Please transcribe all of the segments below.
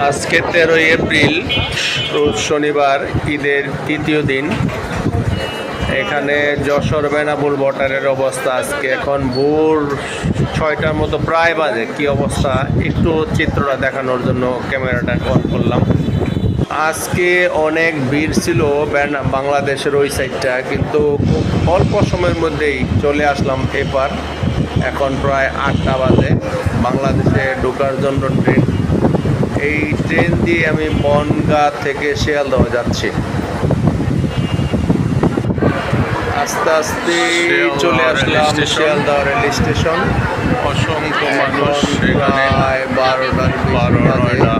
আজকে তেরোই এপ্রিল, রোজ শনিবার, ঈদের তৃতীয় দিন। এখানে যশোর বেনাপুর বটারের অবস্থা আজকে এখন ভোর ছয়টার মতো, প্রায় বাজে। কি অবস্থা? একটু চিত্রটা দেখানোর জন্য ক্যামেরাটা অন করলাম। আজকে অনেক ভিড় ছিল বেনা- বাংলাদেশের ওই সাইডটা, কিন্তু খুব অল্প সময়ের মধ্যেই চলে আসলাম এপার। এখন প্রায় আটটা বাজে। বাংলাদেশে ঢোকার জন্য ট্রেন এই ট্রেন দিয়ে আমি বনগা থেকে শিয়ালদহ যাচ্ছি। আস্তে আস্তে চলে আসলাম শিয়ালদহ রেল স্টেশন। অসংখ্য মানুষ প্রায় বারোটার বারো নয়টা।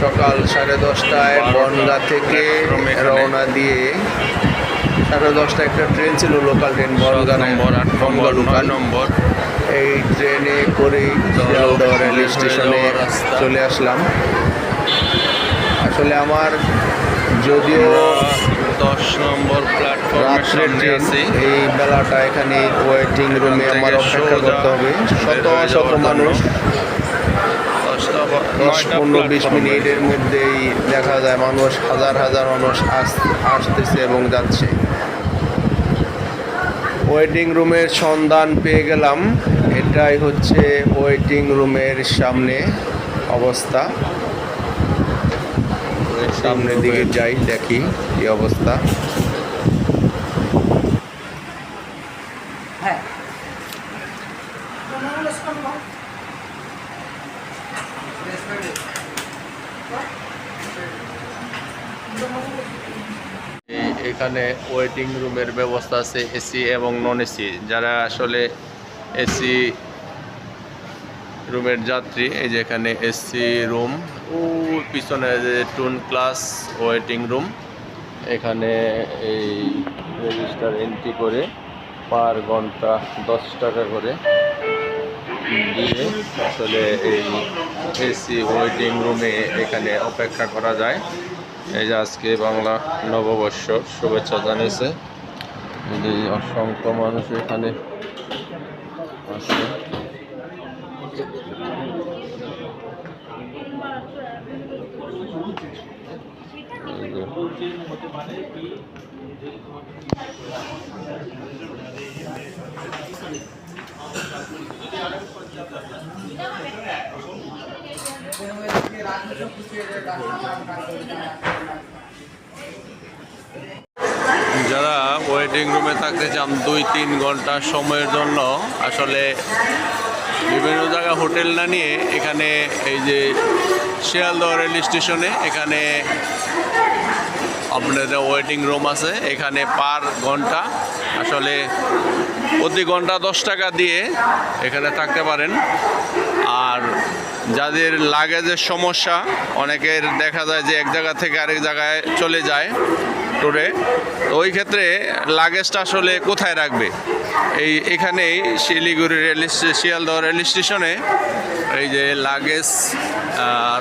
সকাল সাড়ে দশটায় বারোটা। বনগা থেকে রওনা দিয়ে সাড়ে দশটা একটা ট্রেন ছিল লোকাল ট্রেন বনগা নম্বর আট নম্বর নয় নম্বর। এই ট্রেনে করেই শিয়ালদহ রেল স্টেশনে চলে আসলাম। আসলে আমার যদিও দশ নম্বর প্ল্যাটফর্মের ট্রেন এই বেলাটা এখানে ওয়েটিং রুমে আমার অপেক্ষা করতে হবে। শত শত মানুষ। দশ পনেরো বিশ মিনিটের মধ্যেই দেখা যায় মানুষ হাজার হাজার মানুষ আস- আসতেছে এবং যাচ্ছে। ওয়েটিং রুমের সন্ধান পেয়ে গেলাম। এটাই হচ্ছে ওয়েটিং রুমের সামনে অবস্থা। সামনের দিকে যাই দেখি কি অবস্থা এই- এখানে ওয়েটিং রুমের ব্যবস্থা আছে এসি এবং নন এসি যারা আসলে এসি রুমের যাত্রী, এই যে এখানে এসি রুম ও পিছনে যে টুন ক্লাস ওয়েটিং রুম এখানে এই রেজিস্টার এন্ট্রি করে পার ঘণ্টা দশ টাকা করে দিয়ে আসলে এই এসি ওয়েটিং রুমে এখানে অপেক্ষা করা যায়। এই যে আজকে বাংলা নববর্ষ শুভেচ্ছা জানিয়েছে। এই যে অসংখ্য মানুষ এখানে যে। যারা ওয়েটিং রুমে থাকতে চান, দুই তিন ঘণ্টা সময়ের জন্য, আসলে বিভিন্ন জায়গায় হোটেল না নিয়ে এখানে এই যে শিয়ালদহ রেল স্টেশনে এখানে আপনাদের ওয়েটিং রুম আছে, এখানে পার ঘণ্টা, আসলে প্রতি ঘণ্টা দশ টাকা দিয়ে এখানে থাকতে পারেন। আর যাদের লাগেজের সমস্যা, অনেকের দেখা যায় যে এক জায়গা থেকে আরেক জায়গায় চলে যায় ট্যুরে তো ওই ক্ষেত্রে লাগেজটা আসলে কোথায় রাখবে? এই এখানেই শিলিগুড়ি রেল শিয়ালদহ রেল স্টেশনে এই যে লাগেজ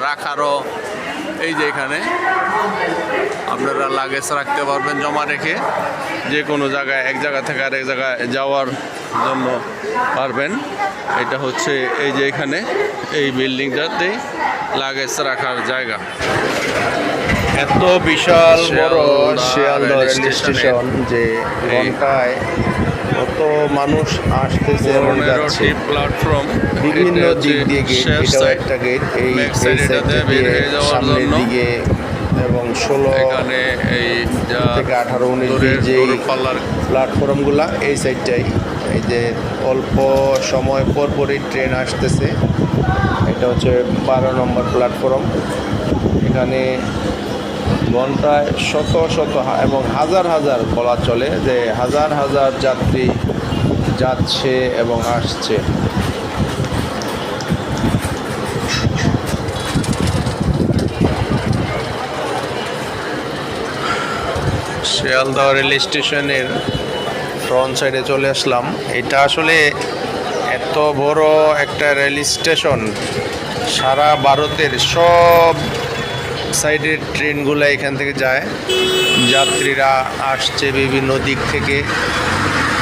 রাখারও এই যে এখানে। আপনারা লাগেজ রাখতে পারবেন জমা রেখে। যে কোনো জায়গায় এক জায়গা থেকে আরেক জায়গায় যাওয়ার জন্য পারবেন। এটা হচ্ছে এই যে এখানে এই বিল্ডিংটাতে লাগেজ রাখার জায়গা। এত বিশাল বড় শিয়ালদহ রেল স্টেশন। যে ঘন্টায় কত মানুষ আসতেছে এবং যাচ্ছে। পনেরোটি প্ল্যাটফর্ম বিভিন্ন দিক দিয়ে গেট এটাও একটা গেট এই Back সাইড এটাতে বের হয়ে যাওয়ার জন্য। এবং ষোলো এখানে এই থেকে আঠারো উনিশ যে প্ল্যাটফর্মগুলা এই সাইডটাই এই যে অল্প সময় পর পরই ট্রেন আসতেছে এটা হচ্ছে বারো নম্বর প্ল্যাটফর্ম এখানে ঘন্টায় শত শত এবং হাজার হাজার বলা চলে যে হাজার হাজার যাত্রী যাচ্ছে এবং আসছে। শিয়ালদহ রেল স্টেশনের ফ্রন্ট সাইডে চলে আসলাম। এটা আসলে এত বড় একটা রেল স্টেশন, সারা ভারতের সব সাইডের ট্রেনগুলো এখান থেকে যায়। যাত্রীরা আসছে বিভিন্ন দিক থেকে।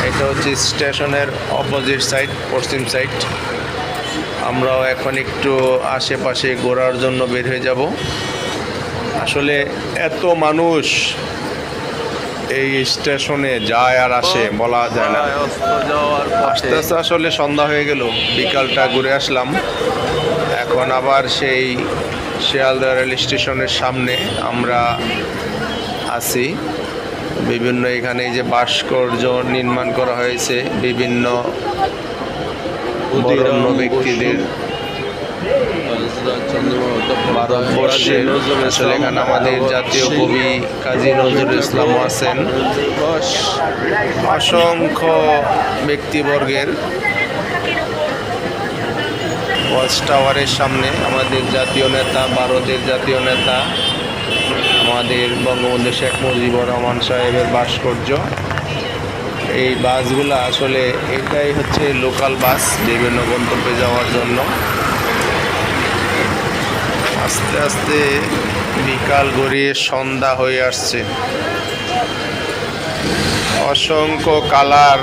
এটা হচ্ছে স্টেশনের অপোজিট সাইড, পশ্চিম সাইড। আমরাও এখন একটু আশেপাশে ঘোরার জন্য বের হয়ে যাব। আসলে এত মানুষ এই স্টেশনে যায় আর আসে, বলা যায় না। আস্তে আস্তে আসলে সন্ধ্যা হয়ে গেল, বিকালটা ঘুরে আসলাম। এখন আবার সেই শিয়ালদা রেল স্টেশনের সামনে আমরা আছি। বিভিন্ন এখানে এই যে ভাস্কর্য নির্মাণ করা হয়েছে বিভিন্ন বরণ্য ব্যক্তিদের। ভারতবর্ষের আসলে এখানে আমাদের জাতীয় কবি কাজী নজরুল ইসলাম আছেন। অসংখ্য ব্যক্তিবর্গের ওয়াচ টাওয়ারের সামনে আমাদের জাতীয় নেতা ভারতের জাতীয় নেতা আমাদের বঙ্গবন্ধু শেখ মুজিবুর রহমান সাহেবের ভাস্কর্য। এই বাসগুলো আসলে এটাই হচ্ছে লোকাল বাস বিভিন্ন গন্তব্যে যাওয়ার জন্য। আস্তে আস্তে বিকাল গড়িয়ে সন্ধ্যা হয়ে আসছে। অসংখ্য কালার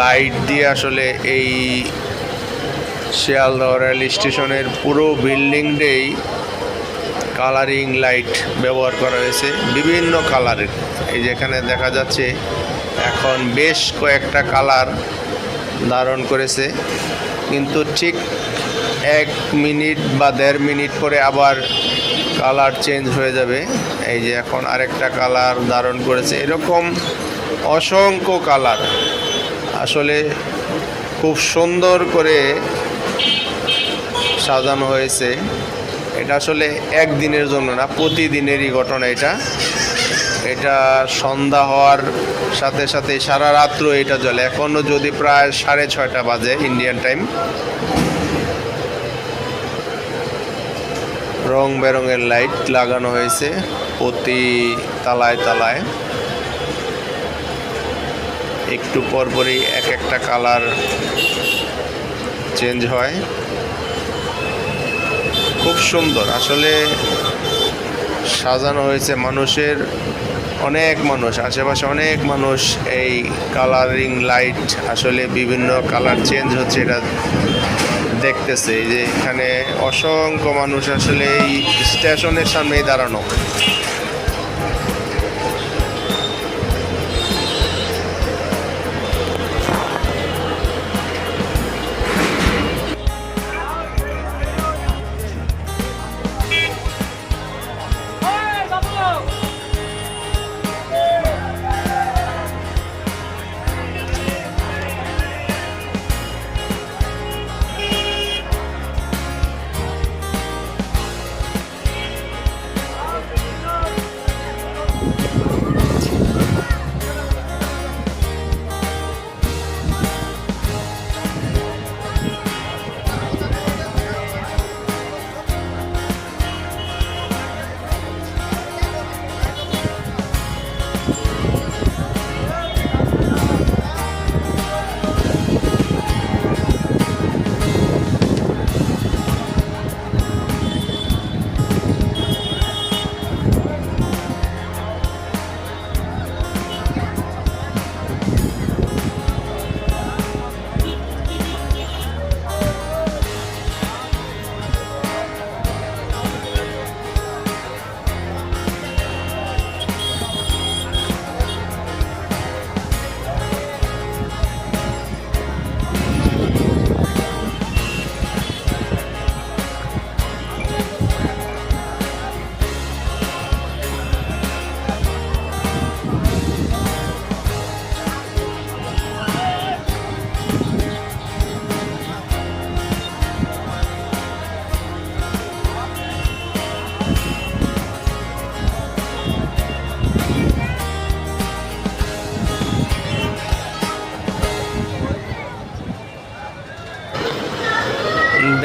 লাইট দিয়ে আসলে এই শিয়ালদহ রেল স্টেশনের পুরো বিল্ডিংটাই কালারিং লাইট ব্যবহার করা হয়েছে, বিভিন্ন কালারের। এই যেখানে দেখা যাচ্ছে, এখন বেশ কয়েকটা কালার ধারণ করেছে, কিন্তু ঠিক এক মিনিট বা দেড় মিনিট পরে আবার কালার চেঞ্জ হয়ে যাবে। এই যে এখন আরেকটা কালার ধারণ করেছে, এরকম অসংখ্য কালার। আসলে খুব সুন্দর করে সাজানো হয়েছে। এটা আসলে একদিনের জন্য না, প্রতিদিনেরই ঘটনা এটা। এটা সন্ধ্যা হওয়ার সাথে সাথে সারা রাত্র এটা জ্বলে। এখনও যদি প্রায় সাড়ে ছয়টা বাজে ইন্ডিয়ান টাইম রং বেরঙের লাইট লাগানো হয়েছে প্রতি তালায় তালায়। একটু পরপরই এক একটা কালার চেঞ্জ হয়। খুব সুন্দর। আসলে সাজানো হয়েছে মানুষের অনেক মানুষ, আশেপাশে অনেক মানুষ এই কালারিং লাইট আসলে বিভিন্ন কালার চেঞ্জ হচ্ছে এটা দেখতেছে। যে এখানে অসংখ্য মানুষ আসলে এই স্টেশনের সামনেই দাঁড়ানো।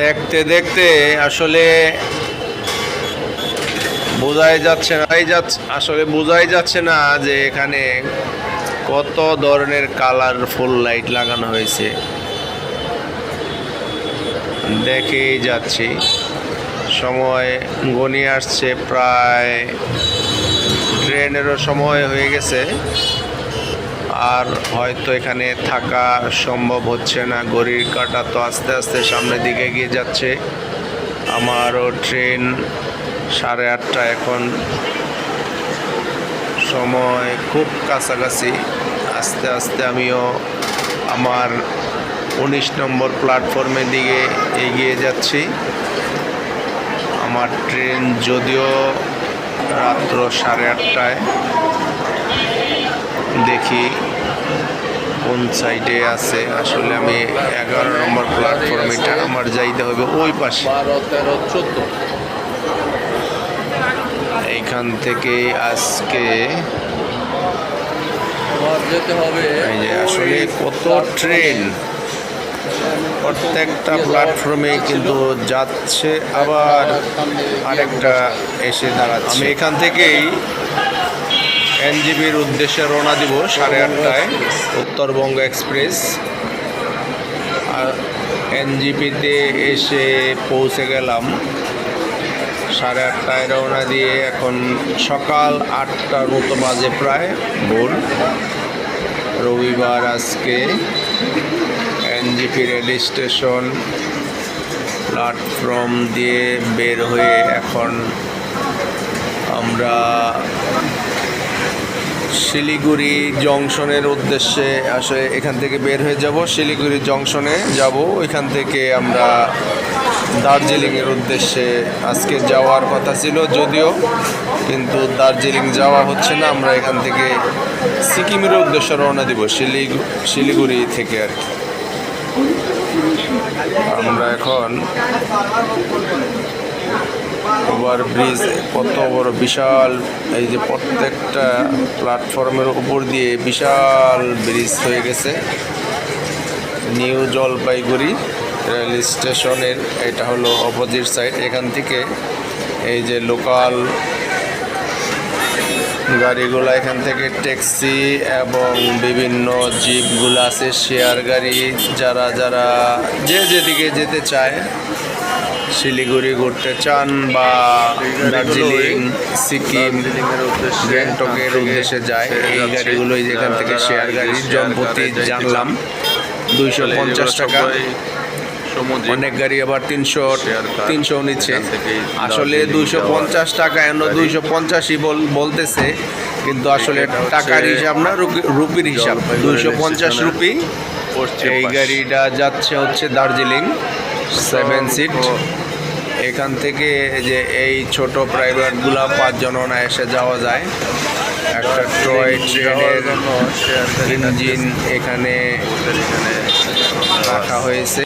দেখতে দেখতে আসলে বোঝাই যাচ্ছে না যাচ্ছে, আসলে বোঝাই যাচ্ছে না যে এখানে কত ধরনের কালারফুল লাইট লাগানো হয়েছে। দেখেই যাচ্ছি। সময় গনিয়ে আসছে প্রায়, ট্রেনেরও সময় হয়ে গেছে। আর হয়তো এখানে থাকা সম্ভব হচ্ছে না। ঘড়ির কাঁটা তো আস্তে আস্তে সামনের দিকে এগিয়ে যাচ্ছে। আমারও ট্রেন সাড়ে আটটা এখন। সময় খুব কাছাকাছি। আস্তে আস্তে আমিও আমার উনিশ নম্বর প্ল্যাটফর্মের দিকে এগিয়ে যাচ্ছি। আমার ট্রেন যদিও রাত্র সাড়ে আটটায়। দেখি কোন সাইডে আছে। আসলে আমি এগারো নম্বর প্ল্যাটফর্ম এটা আমার যাইতে হবে ওই পাশে। এইখান থেকে আজকে হবে এই যে আসলে কত ট্রেন প্রত্যেকটা প্ল্যাটফর্মে কিন্তু যাচ্ছে, আবার আরেকটা এসে দাঁড়াচ্ছে। এখান থেকেই এনজিবির উদ্দেশ্যে রওনা দিব সাড়ে আটটায়। উত্তরবঙ্গ এক্সপ্রেস। আর এনজিপিতে এসে পৌঁছে গেলাম। সাড়ে আটটায় রওনা দিয়ে এখন সকাল আটটার মতো বাজে প্রায় ভোর। রবিবার আজকে এনজিপি রেল স্টেশন প্ল্যাটফর্ম দিয়ে বের হয়ে এখন আমরা শিলিগুড়ি জংশনের উদ্দেশ্যে আসলে এখান থেকে বের হয়ে যাব। শিলিগুড়ি জংশনে যাব। ওইখান থেকে আমরা দার্জিলিংয়ের উদ্দেশ্যে আজকে যাওয়ার কথা ছিল যদিও, কিন্তু দার্জিলিং যাওয়া হচ্ছে না। আমরা এখান থেকে সিকিমের উদ্দেশ্যে রওনা দিব, শিলিগু, শিলিগুড়ি থেকে আর কি। আমরা এখন ওভার ব্রিজ, কত বড় বিশাল, এই যে প্রত্যেকটা প্ল্যাটফর্মের উপর দিয়ে বিশাল ব্রিজ হয়ে গেছে। নিউ জলপাইগুড়ি রেল স্টেশনের, এটা হলো অপোজিট সাইড এখান থেকে এই যে লোকাল গাড়িগুলো, এখান থেকে ট্যাক্সি এবং বিভিন্ন জিপগুলো আছে শেয়ার গাড়ি, যারা যারা যে যেদিকে যেতে চায় শিলিগুড়ি ঘুরতে চান বা দার্জিলিং সিকিম গ্যাংটকের উদ্দেশ্যে যায় এই গাড়িগুলোই যেখান থেকে শেয়ার গাড়ি জনপ্রতি জানলাম দুইশো পঞ্চাশ টাকা। অনেক গাড়ি আবার তিনশো তিনশো নিচ্ছে। আসলে দুইশো পঞ্চাশ টাকা এন দুইশো পঞ্চাশই বলতেছে কিন্তু আসলে টাকার হিসাব না রুপি- রুপির হিসাব। দুইশো পঞ্চাশ রুপি। এই গাড়িটা যাচ্ছে হচ্ছে দার্জিলিং। Seven seat. এখান থেকে যে এই ছোট প্রাইভেটগুলো পাঁচজন এসে যাওয়া যায়। একটা টয় ট্রেনের ইঞ্জিন এখানে রাখা হয়েছে।